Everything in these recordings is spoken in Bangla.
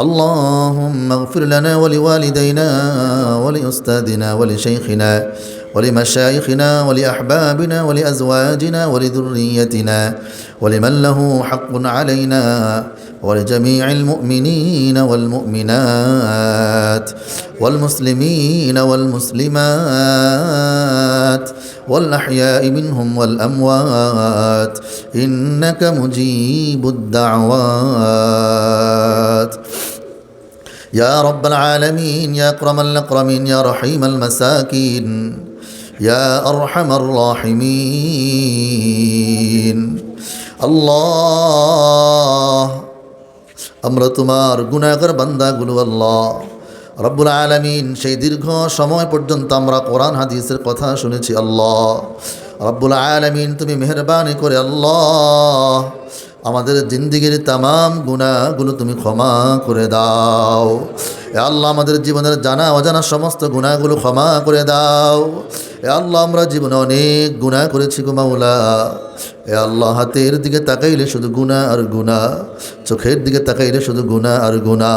اللهم اغفر لنا ولوالدينا ولأستاذنا ولشيخنا ولمشايخنا ولأحبابنا ولأزواجنا ولذريتنا ولمن له حق علينا ولجميع المؤمنين والمؤمنات والمسلمين والمسلمات والأحياء منهم والأموات إنك مجيب الدعوات يا رب العالمين يا أكرم الأكرمين يا رحيم المساكين يا أرحم الراحمين الله আমরা তোমার গুণাগার বান্দাগুলো আল্লাহ রব্বুল আলমিন সেই দীর্ঘ সময় পর্যন্ত আমরা কোরআন হাদিসের কথা শুনেছি আল্লাহ রব্বুল আলমিন তুমি মেহরবানি করে আল্লাহ আমাদের জিন্দিগির তাম গুণাগুলো তুমি ক্ষমা করে দাও। আল্লাহ, আমাদের জীবনের জানা অজানা সমস্ত গুণাগুলো ক্ষমা করে দাও। এ আল্লাহ, আমরা জীবনে অনেক গুণা করেছি গো মাওলা। এ আল্লাহ, হাতের দিকে তাকাইলে শুধু গুণা আর গুণা চোখের দিকে তাকাইলে শুধু গুণা আর গুণা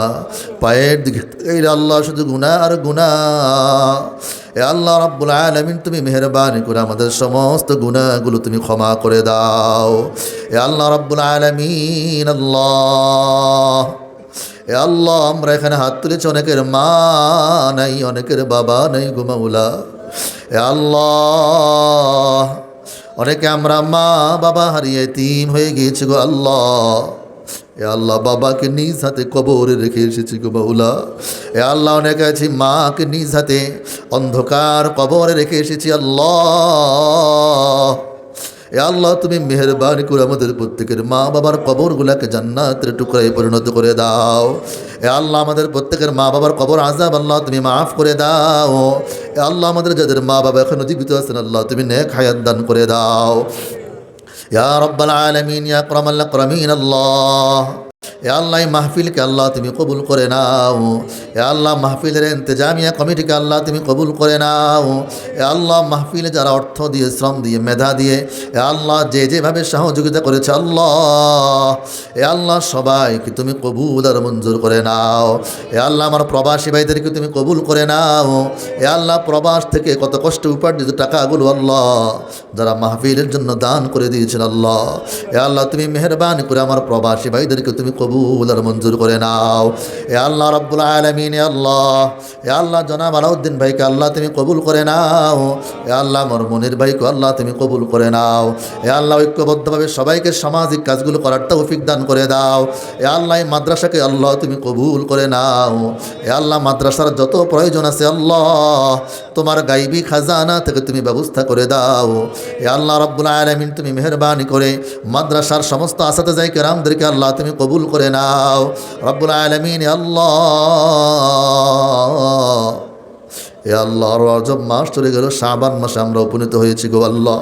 পায়ের দিকে তাকাইলে আল্লাহ শুধু গুণা আর গুণা এ আল্লাহ রাব্বুল আলামিন, তুমি মেহরবানি করে আমাদের সমস্ত গুণাগুলো তুমি ক্ষমা করে দাও। এ আল্লাহ রাব্বুল আলামিন, আল্লাহ। এ আল্লাহ, আমরা এখানে হাত তুলেছি, অনেকের মা নাই, অনেকের বাবা নাই গুমাউলা আল্লাহ, অনেকে আমরা মা বাবা হারিয়ে তিন হয়ে গিয়েছি গো আল্লাহ। এ আল্লাহ বাবাকে নিজ হাতে কবরে রেখে এসেছি গো বাউলা এ আল্লাহ অনেকে আছি মাকে নিজ হাতে অন্ধকার কবরে রেখে এসেছি আল্লাহ। এ আল্লাহ, তুমি মেহরবানি করে আমাদের প্রত্যেকের মা বাবার কবরগুলাকে জান্নাতের টুকরায় পরিণত করে দাও। এ আল্লাহ আমাদের প্রত্যেকের মা বাবার কবর আজাব আল্লাহ, তুমি মাফ করে দাও। এ আল্লাহ আমাদের যাদের মা বাবা এখনও জীবিত আছেন আল্লাহ, তুমি নে হায়াত দান করে দাও। ইয়া রব্বাল আলামিন, ইয়া আকরামাল আকরামিন আল্লাহ। এ আল্লাহ মাহফিলকে আল্লাহ তুমি কবুল করে নাও। এ আল্লাহ মাহফিলের ইন্তজামিয়া কমিটিকে আল্লাহ তুমি কবুল করে নাও। এ আল্লাহ মাহফিলে যারা অর্থ দিয়ে, শ্রম দিয়ে, মেধা দিয়ে, এ আল্লাহ যে যেভাবে সহযোগিতা করেছে আল্লাহ। এ আল্লাহ সবাইকে তুমি কবুল আর মঞ্জুর করে নাও। এ আল্লাহ আমার প্রবাসী ভাইদেরকে তুমি কবুল করে নাও। এ আল্লাহ প্রবাস থেকে কত কষ্ট উপার্জিত টাকাগুলো আল্লাহ যারা মাহফিলের জন্য দান করে দিয়েছেন আল্লাহ। এ আল্লাহ তুমি মেহরবানি করে আমার প্রবাসী ভাইদেরকে তুমি কবুল আর মঞ্জুর করে নাও। এ আল্লাহ রব্বুল আলমিন আল্লাহ, এ আল্লাহ জনাব আলাউদ্দিন ভাইকে আল্লাহ তুমি কবুল করে নাও। এ আল্লাহ আমার মনির ভাইকে আল্লাহ তুমি কবুল করে নাও। এ আল্লাহ ঐক্যবদ্ধভাবে সবাইকে সামাজিক কাজগুলো করার তৌফিক দান করে দাও। এ আল্লাহ এই মাদ্রাসাকে আল্লাহ তুমি কবুল করে নাও। এ আল্লাহ মাদ্রাসার যত প্রয়োজন আছে আল্লাহ, তোমার গাইবি খাজানা থেকে তুমি ব্যবস্থা করে দাও। এ আল্লাহ রব্বুল আলমিন, তুমি মেহরবানি করে মাদ্রাসার সমস্ত আসাতে যাই কেরামদেরকে আল্লাহ তুমি কবুল করে নাও। রব্বুল আলমিন এ আল্লাহ। রজব মাস চলে গেল। শাবান মাসে আমরা উপনীত হয়েছি গো আল্লাহ।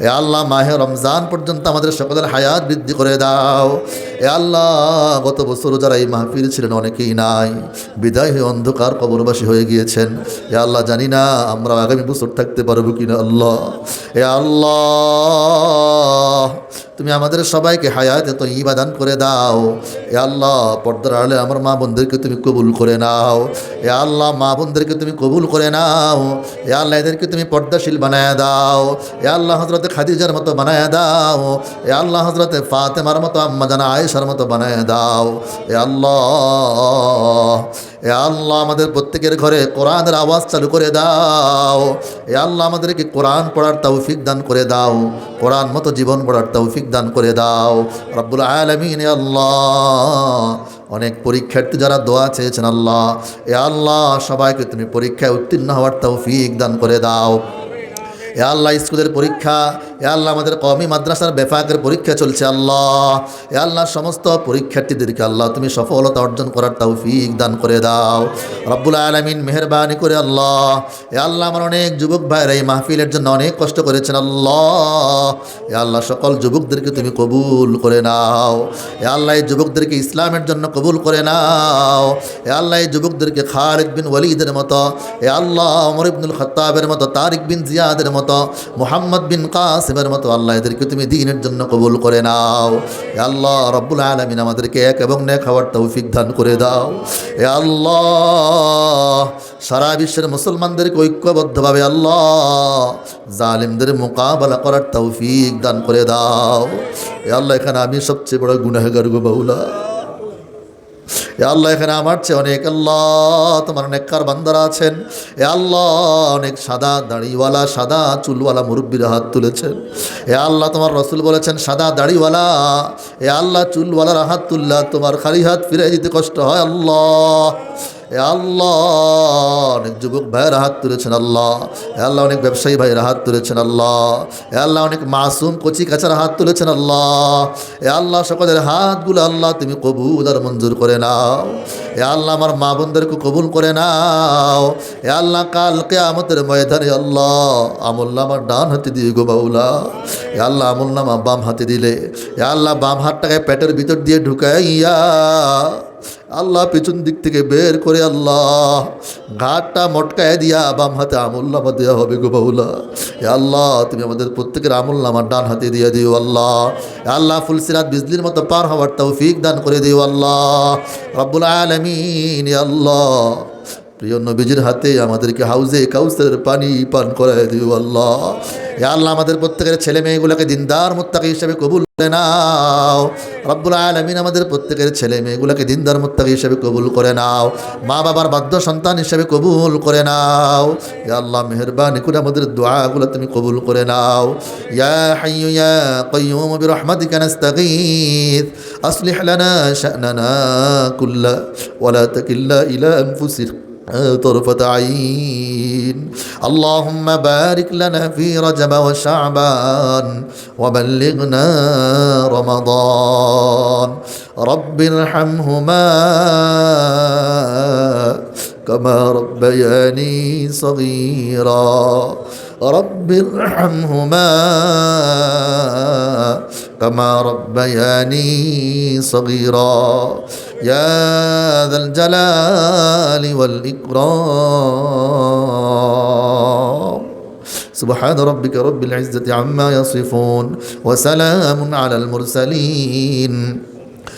এ আল্লাহ, মাহে রমজান পর্যন্ত আমাদের সকলের হায়াত বৃদ্ধি করে দাও। এ আল্লাহ, গত বছর যারা এই মাহফিল ছিলেন অনেকেই নাই। বিদায় হয়ে অন্ধকার কবরবাসী হয়ে গিয়েছেন। এ আল্লাহ, জানি না আমরা আগামী বছর থাকতে পারব কিনা আল্লাহ। এ আল্লাহ তুমি আমাদের সবাইকে হায়াতে তো ইবাদান করে দাও। এ আল্লাহ, পর্দার আড়ালে আমার মা বোনদেরকে তুমি কবুল করে নাও। এ আল্লাহ, মা বোনদেরকে তুমি কবুল করে নাও। এ আল্লাহ, এদেরকে তুমি পর্দাশীল বানায় দাও। এ আল্লাহ হজরতে খাদিজার মতো বানায় দাও। এ আল্লাহ হজরতে ফাতেমার মতো, আম্মা জানা আয়েশার মতো বানায় দাও। এ আল্লাহ এ আল্লাহ আমাদের প্রত্যেকের ঘরে কোরআনের আওয়াজ চালু করে দাও। এ আল্লাহ আমাদেরকে কোরআন পড়ার তৌফিক দান করে দাও। কোরআন মতো জীবন পড়ার তৌফিক দান করে দাও। রব্বুল আলমিন আল্লাহ। অনেক পরীক্ষার্থী যারা দোয়া চেয়েছেন, আল্লাহ। এ আল্লাহ, সবাইকে তুমি পরীক্ষায় উত্তীর্ণ হওয়ার তৌফিক দান করে দাও। এ আল্লাহ, স্কুলের পরীক্ষা এ আল্লাহ আমাদের কমি মাদ্রাসার বেফাকের পরীক্ষা চলছে, আল্লাহ। এ আল্লাহ সমস্ত পরীক্ষার্থীদেরকে, আল্লাহ, তুমি সফলতা অর্জন করার তৌফিক দান করে দাও। রব্বুল আলমিন মেহরবানি করে, আল্লাহ। এ আল্লাহ আমার অনেক যুবক ভাইরা এই মাহফিলের জন্য অনেক কষ্ট করেছেন, আল্লাহ। এ আল্লাহ সকল যুবকদেরকে তুমি কবুল করে নাও। এ আল্লাহ এই যুবকদেরকে ইসলামের জন্য কবুল করে নাও। এ আল্লাহ এই যুবকদেরকে খালিদ বিন ওয়ালিদের মতো, এ আল্লাহ অমর ইবনুল খত্তাবের মতো, তারিক বিন জিয়াদের মতো, মোহাম্মদ বিন কাসিমের মতো আল্লাহ এদেরকে তুমি দিনের জন্য কবুল করে নাও। এ আল্লাহ রব্বুল আলমিন আমাদেরকে এক এবং নেক হওয়ার তৌফিক দান করে দাও। এ আল্লাহ, সারা বিশ্বের মুসলমানদেরকে ঐক্যবদ্ধভাবে আল্লাহ জালিমদের মোকাবেলা করার তৌফিক দান করে দাও। এ আল্লাহ এখানে আমি সবচেয়ে বড় গুনাহগার গো বাউলা আল্লাহ এখানে আমার চেয়ে অনেক আল্লাহ, তোমার অনেক কার বান্দারা আছেন। এ আল্লাহ অনেক সাদা দাড়িওয়ালা, সাদা চুলওয়ালা মুরব্বীরা হাত তুলেছেন। এ আল্লাহ তোমার রসুল বলেছেন, সাদা দাড়িওয়ালা, এ আল্লাহ চুলওয়ালার হাত তুল্লা তোমার খালি হাত ফিরে যেতে কষ্ট হয় আল্লাহ। এ আল্লাহ, অনেক যুবক ভাইয়েরা হাত তুলেছেন আল্লাহ। এ আল্লাহ, অনেক ব্যবসায়ী ভাইয়েরা হাত তুলেছেন আল্লাহ। এ আল্লাহ, অনেক মাসুম কচি কাচারা হাত তুলেছেন আল্লাহ। এ আল্লাহ, সকলের হাতগুলো আল্লাহ, তুমি কবুল আর মঞ্জুর করে নাও। এ আল্লাহ, আমার মা বোনদেরকে কবুল করে নাও। এ আল্লাহ কালকে আমাদের ময়দানে আল্লাহ আমল্লা আমার ডান হাতে দিয়ে গো বাউলা এ আল্লাহ আমল্লামা বাম হাতে দিলে। এ আল্লাহ, বাম হাতটাকে পেটের ভিতর দিয়ে ঢুকাইয়া আল্লাহ পেছন দিক থেকে বের করে আল্লাহ ঘাটটা মটকায় দিয়া বাম হাতে আমুল্লামা দেওয়া হবে গো বাউলা আল্লাহ, তুমি আমাদের প্রত্যেকের আমুল্লামা ডান হাতে দিয়ে দিও আল্লাহ। আল্লাহ ফুলসিরাত বিজলির মতো পার হওয়ার তাও ফিক দান করে দিও আল্লাহ। রব্বুল আলমিন আল্লাহ। প্রিয় নবীজির হাতে আমাদেরকে হাউজে কাউসের পানি পান করায় দিও আল্লাহ। আল্লাহ, আমাদের প্রত্যেকের ছেলে মেয়েগুলোকে দিনদার মুত্তাকি হিসেবে কবুল করে নাও। রব্বুল আলমিন আমাদের প্রত্যেকের ছেলে মেয়েগুলোকে দিনদার মুত্তাকি হিসেবে কবুল করে নাও। মা বাবার বাধ্য সন্তান হিসেবে কবুল করে নাও। ইয়া আল্লাহ, মেহরবানি করে আমাদের দোয়াগুলো তুমি কবুল করে নাও। ইয়া হাইয়ু ইয়া কাইয়ুম বিরহমাতিকা নাস্তাগীথ আসলিহ লানা শা'নানা কুল্লা ওয়ালা তাকিল্লা ইলা طرفة عين. اللهم بارك لنا في رجب وشعبان وبلغنا رمضان. رب ارحمهما كما ربياني صغيرا. رب ارحمهما كما ربياني صغيرا. يا ذا الجلال والإكرام. سبحان ربك رب العزة عما يصفون وسلام على المرسلين.